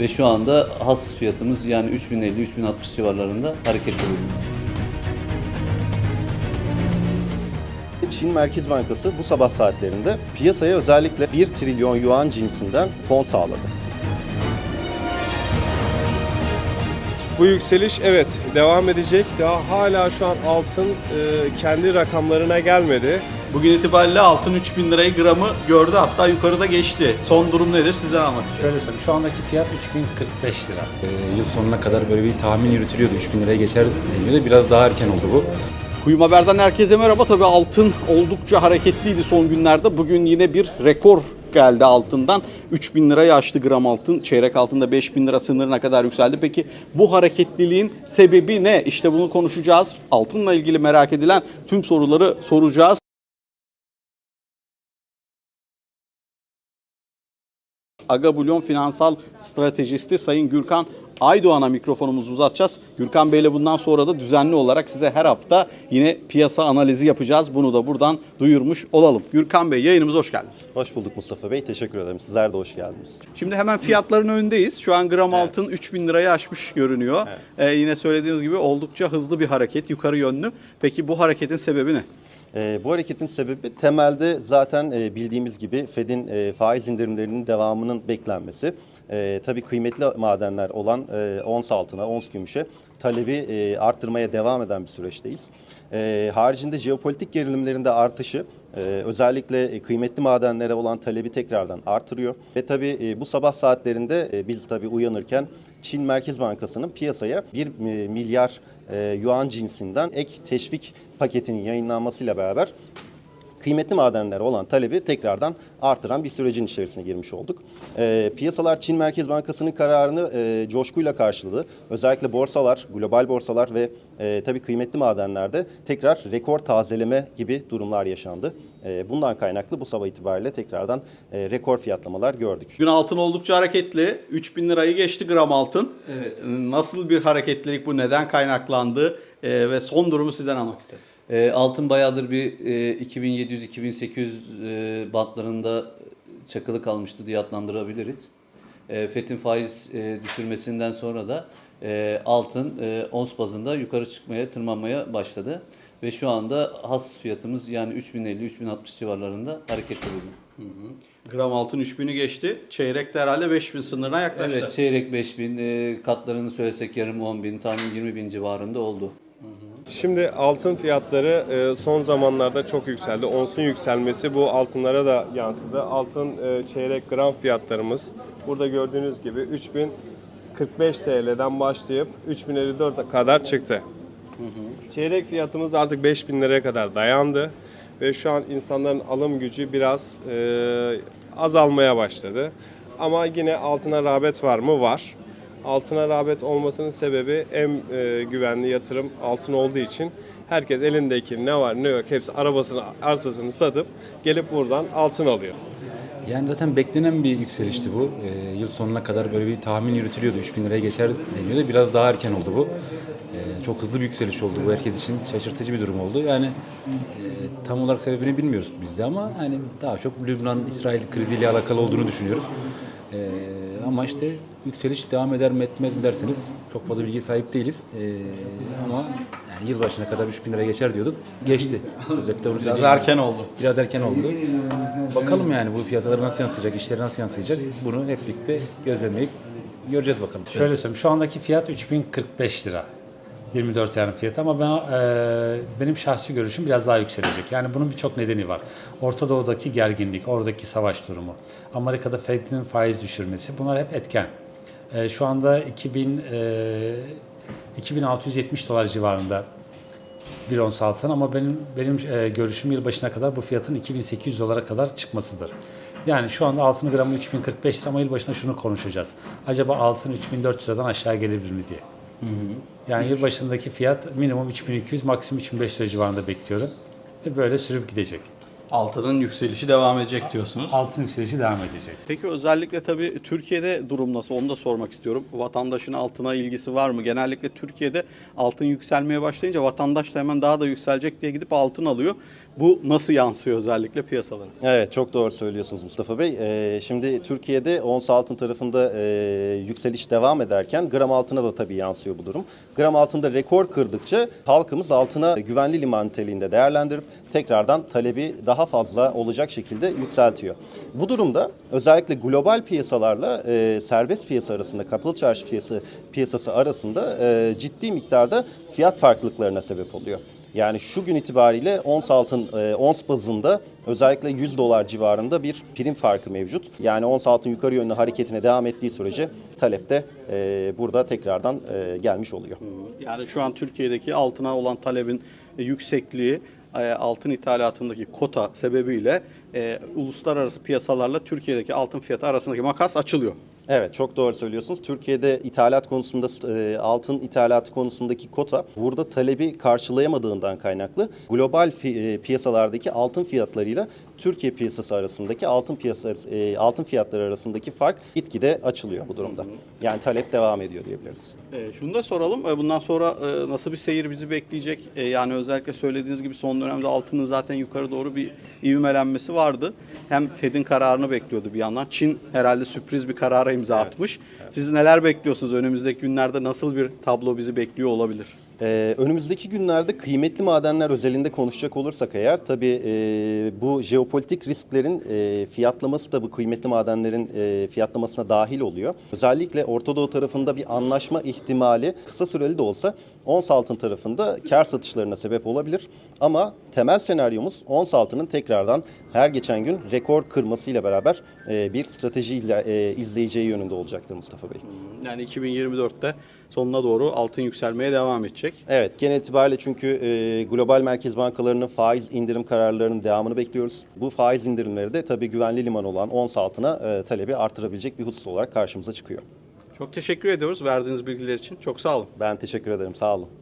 Ve şu anda has fiyatımız yani 3050-3060 civarlarında hareketli bulunuyor. Çin Merkez Bankası bu sabah saatlerinde piyasaya özellikle 1 trilyon yuan cinsinden fon sağladı. Bu yükseliş evet devam edecek. Daha hala şu an altın e, kendi rakamlarına gelmedi. Bugün itibariyle altın 3000 lirayı gramı gördü hatta yukarıda geçti. Son durum nedir sizden almak istedim. Şöyle söyleyeyim, şu andaki fiyat 3045 lira. Ee, yıl sonuna kadar böyle bir tahmin yürütülüyordu. 3000 liraya geçer deniyordu. Biraz daha erken oldu bu. Kuyum Haber'den herkese merhaba. Tabii altın oldukça hareketliydi son günlerde. Bugün yine bir rekor geldi altından. 3000 lirayı aştı gram altın. Çeyrek altında 5000 lira sınırına kadar yükseldi. Peki bu hareketliliğin sebebi ne? İşte bunu konuşacağız. Altınla ilgili merak edilen tüm soruları soracağız. Aga Bulyon Finansal Stratejisti Sayın Gürkan Aydoğan'a mikrofonumuzu uzatacağız. Gürkan Bey'le bundan sonra da düzenli olarak size her hafta yine piyasa analizi yapacağız. Bunu da buradan duyurmuş olalım. Gürkan Bey yayınımıza hoş geldiniz. Hoş bulduk Mustafa Bey. Teşekkür ederim. Sizler de hoş geldiniz. Şimdi hemen fiyatların önündeyiz. Şu an gram altın 3000 lirayı aşmış görünüyor. Ee, yine söylediğimiz gibi oldukça hızlı bir hareket, yukarı yönlü. Peki bu hareketin sebebi ne? Ee, bu hareketin sebebi temelde zaten e, bildiğimiz gibi Fed'in e, faiz indirimlerinin devamının beklenmesi. E, tabii kıymetli madenler olan e, ons altına, ons gümüşe talebi e, arttırmaya devam eden bir süreçteyiz. E, haricinde jeopolitik gerilimlerin de artışı e, özellikle e, kıymetli madenlere olan talebi tekrardan artırıyor. Ve tabii e, bu sabah saatlerinde e, biz tabii uyanırken Çin Merkez Bankası'nın piyasaya 1 milyar e, yuan cinsinden ek teşvik paketinin yayınlanmasıyla beraber kıymetli madenlere olan talebi tekrardan artıran bir sürecin içerisine girmiş olduk. E, piyasalar Çin Merkez Bankası'nın kararını e, coşkuyla karşıladı. Özellikle borsalar, global borsalar ve e, tabii kıymetli madenlerde tekrar rekor tazeleme gibi durumlar yaşandı. E, bundan kaynaklı bu sabah itibariyle tekrardan e, rekor fiyatlamalar gördük. Gün altın oldukça hareketli. 3000 lirayı geçti gram altın. Evet. Nasıl bir hareketlilik bu? Neden kaynaklandı? Ee, ve son durumu sizden almak isteriz. E, altın bayağıdır bir e, 2700-2800 e, bantlarında çakılı kalmıştı diye adlandırabiliriz. E, FED'in faiz e, düşürmesinden sonra da e, altın e, ons bazında yukarı çıkmaya, tırmanmaya başladı. Ve şu anda has fiyatımız yani 3050-3060 civarlarında hareketli bulunuyor. Gram altın 3000'ü geçti. Çeyrek de herhalde 5000 sınırına yaklaştı. Evet çeyrek 5000, e, katlarını söylesek yarım 10 bin, tam 20 bin civarında oldu. Şimdi altın fiyatları e, son zamanlarda çok yükseldi. Onsun yükselmesi bu altınlara da yansıdı. Altın e, çeyrek gram fiyatlarımız burada gördüğünüz gibi 3045 TL'den başlayıp 3054'e kadar çıktı. Çeyrek fiyatımız artık 5000 liraya kadar dayandı ve şu an insanların alım gücü biraz e, azalmaya başladı. Ama yine altına rağbet var mı? Var. Altına rağbet olmasının sebebi en e, güvenli yatırım altın olduğu için herkes elindeki ne var ne yok hepsi arabasını arsasını satıp gelip buradan altın alıyor. Yani zaten beklenen bir yükselişti bu. Ee, yıl sonuna kadar böyle bir tahmin yürütülüyordu. 3000 liraya geçer deniyordu. Biraz daha erken oldu bu. Ee, çok hızlı bir yükseliş oldu bu herkes için. Şaşırtıcı bir durum oldu. Yani e, tam olarak sebebini bilmiyoruz biz de ama hani daha çok Lübnan-İsrail kriziyle alakalı olduğunu düşünüyoruz. Ee, ama işte yükseliş devam eder mi etmez mi derseniz çok fazla bilgi sahip değiliz. Ee, ama yani yılbaşına kadar 3000 liraya geçer diyorduk. Geçti. Biraz söyleyeyim. erken oldu. Biraz erken oldu. Bakalım yani bu piyasalara nasıl yansıyacak, işlere nasıl yansıyacak bunu hep birlikte gözlemleyip göreceğiz bakalım. Şöyle söyleyeyim, şu andaki fiyat 3045 lira. 24 yarım fiyatı ama ben e, benim şahsi görüşüm biraz daha yükselecek. Yani bunun birçok nedeni var. Orta Doğu'daki gerginlik, oradaki savaş durumu, Amerika'da Fed'in faiz düşürmesi bunlar hep etken. E, şu anda 2000 e, 2670 dolar civarında bir ons altın ama benim benim e, görüşüm yılbaşına kadar bu fiyatın 2800 dolara kadar çıkmasıdır. Yani şu anda altın gramı 3045 lira ama yılbaşında şunu konuşacağız. Acaba altın 3400 liradan aşağı gelebilir mi diye. Yani yılbaşındaki fiyat minimum 3200, maksimum 3500 lira civarında bekliyorum. Ve böyle sürüp gidecek. Altının yükselişi devam edecek diyorsunuz. Altın yükselişi devam edecek. Peki özellikle tabii Türkiye'de durum nasıl onu da sormak istiyorum. Vatandaşın altına ilgisi var mı? Genellikle Türkiye'de altın yükselmeye başlayınca vatandaş da hemen daha da yükselecek diye gidip altın alıyor. Bu nasıl yansıyor özellikle piyasalara? Evet çok doğru söylüyorsunuz Mustafa Bey. Ee, şimdi Türkiye'de ons altın tarafında e, yükseliş devam ederken gram altına da tabii yansıyor bu durum. Gram altında rekor kırdıkça halkımız altına güvenli liman niteliğinde değerlendirip tekrardan talebi daha fazla olacak şekilde yükseltiyor. Bu durumda özellikle global piyasalarla e, serbest piyasa arasında, kapalı çarşı piyası, piyasası arasında e, ciddi miktarda fiyat farklılıklarına sebep oluyor. Yani şu gün itibariyle ons altın, e, ons bazında özellikle 100 dolar civarında bir prim farkı mevcut. Yani ons altın yukarı yönlü hareketine devam ettiği sürece talep de e, burada tekrardan e, gelmiş oluyor. Yani şu an Türkiye'deki altına olan talebin e, yüksekliği altın ithalatındaki kota sebebiyle e, uluslararası piyasalarla Türkiye'deki altın fiyatı arasındaki makas açılıyor. Evet çok doğru söylüyorsunuz. Türkiye'de ithalat konusunda e, altın ithalatı konusundaki kota burada talebi karşılayamadığından kaynaklı global fi- e, piyasalardaki altın fiyatlarıyla Türkiye piyasası arasındaki altın piyasası e, altın fiyatları arasındaki fark gitgide açılıyor bu durumda. Yani talep devam ediyor diyebiliriz. E, şunu da soralım. E, bundan sonra e, nasıl bir seyir bizi bekleyecek? E, yani özellikle söylediğiniz gibi son dönemde altının zaten yukarı doğru bir ivmelenmesi vardı. Hem Fed'in kararını bekliyordu bir yandan. Çin herhalde sürpriz bir karara imza atmış. Siz neler bekliyorsunuz? Önümüzdeki günlerde nasıl bir tablo bizi bekliyor olabilir? Ee, önümüzdeki günlerde kıymetli madenler özelinde konuşacak olursak eğer tabii e, bu jeopolitik risklerin e, fiyatlaması da bu kıymetli madenlerin e, fiyatlamasına dahil oluyor. Özellikle Orta Doğu tarafında bir anlaşma ihtimali kısa süreli de olsa ons altın tarafında kar satışlarına sebep olabilir. Ama temel senaryomuz ons altının tekrardan her geçen gün rekor kırmasıyla beraber e, bir strateji e, izleyeceği yönünde olacaktır Mustafa Bey. Yani 2024'te sonuna doğru altın yükselmeye devam edecek. Evet, genel itibariyle çünkü e, global merkez bankalarının faiz indirim kararlarının devamını bekliyoruz. Bu faiz indirimleri de tabii güvenli liman olan ons altına e, talebi artırabilecek bir husus olarak karşımıza çıkıyor. Çok teşekkür ediyoruz verdiğiniz bilgiler için. Çok sağ olun. Ben teşekkür ederim, sağ olun.